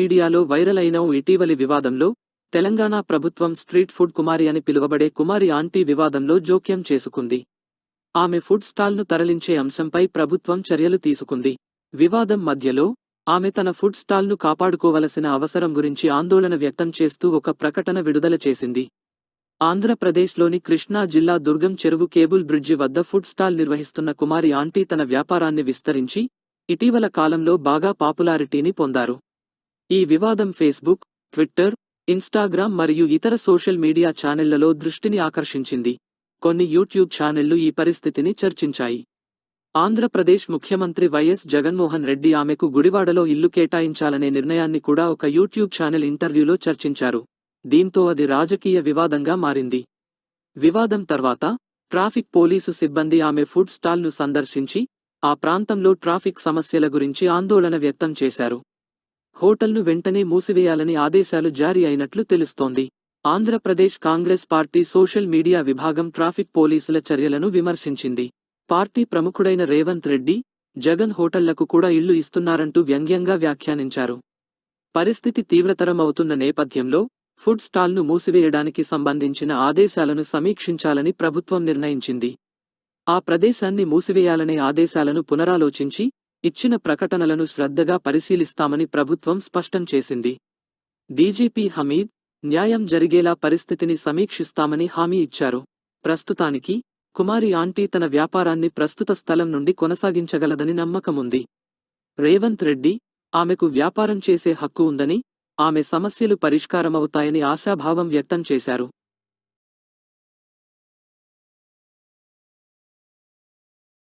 మీడియాలో వైరల్ అయిన ఇటీవలి వివాదంలో తెలంగాణ ప్రభుత్వం స్ట్రీట్ ఫుడ్ కుమారి అని పిలువబడే కుమారి ఆంటీ వివాదంలో జోక్యం చేసుకుంది. ఆమె ఫుడ్ స్టాల్ను తరలించే అంశంపై ప్రభుత్వం చర్యలు తీసుకుంది. వివాదం మధ్యలో ఆమె తన ఫుడ్ స్టాల్ను కాపాడుకోవలసిన అవసరం గురించి ఆందోళన వ్యక్తం చేస్తూ ఒక ప్రకటన విడుదల చేసింది. ఆంధ్రప్రదేశ్లోని కృష్ణా జిల్లా దుర్గం చెరువు కేబుల్ బ్రిడ్జి వద్ద ఫుడ్ స్టాల్ నిర్వహిస్తున్న కుమారి ఆంటీ తన వ్యాపారాన్ని విస్తరించి ఇటీవల కాలంలో బాగా పాపులారిటీని పొందారు. ఈ వివాదం ఫేస్బుక్ ట్విట్టర్ ఇన్స్టాగ్రామ్ మరియు ఇతర సోషల్ మీడియా ఛానెళ్ళలో దృష్టిని ఆకర్షించింది. కొన్ని యూట్యూబ్ ఛానెళ్ళు ఈ పరిస్థితిని చర్చించాయి. ఆంధ్రప్రదేశ్ ముఖ్యమంత్రి వైఎస్ జగన్మోహన్ రెడ్డి ఆమెకు గుడివాడలో ఇల్లు కేటాయించాలనే నిర్ణయాన్ని కూడా ఒక యూట్యూబ్ ఛానల్ ఇంటర్వ్యూలో చర్చించారు. దీంతో అది రాజకీయ వివాదంగా మారింది. వివాదం తర్వాత ట్రాఫిక్ పోలీసు సిబ్బంది ఆమె ఫుడ్ స్టాల్ను సందర్శించి ఆ ప్రాంతంలో ట్రాఫిక్ సమస్యల గురించి ఆందోళన వ్యక్తం చేశారు. హోటల్ను వెంటనే మూసివేయాలని ఆదేశాలు జారీ అయినట్లు తెలుస్తోంది. Andhra Pradesh Congress party social media విభాగం ట్రాఫిక్ పోలీసుల చర్యలను విమర్శించింది. పార్టీ ప్రముఖుడైన రేవంత్ రెడ్డి జగన్ హోటళ్ళకు కూడా ఇళ్ళు ఇస్తున్నారంటూ వ్యంగ్యంగా వ్యాఖ్యానించారు. పరిస్థితి తీవ్రతరం అవుతున్న నేపథ్యంలో ఫుడ్ స్టాల్ను మూసివేయడానికి సంబంధించిన ఆదేశాలను సమీక్షించాలని ప్రభుత్వం నిర్ణయించింది. ఆ ప్రదేశాన్ని మూసివేయాలనే ఆదేశాలను పునరాలోచించి ఇచ్చిన ప్రకటనలను శ్రద్ధగా పరిశీలిస్తామని ప్రభుత్వం స్పష్టం చేసింది. డీజీపీ హమీద్ న్యాయం జరిగేలా పరిస్థితిని సమీక్షిస్తామని హామీ ఇచ్చారు. ప్రస్తుతానికి కుమారి ఆంటీ తన వ్యాపారాన్ని ప్రస్తుత స్థలం నుండి కొనసాగించగలదని నమ్మకముంది రేవంత్ రెడ్డి ఆమెకు వ్యాపారం చేసే హక్కు ఉందని ఆమె సమస్యలు పరిష్కారమవుతాయని ఆశాభావం వ్యక్తం చేశారు.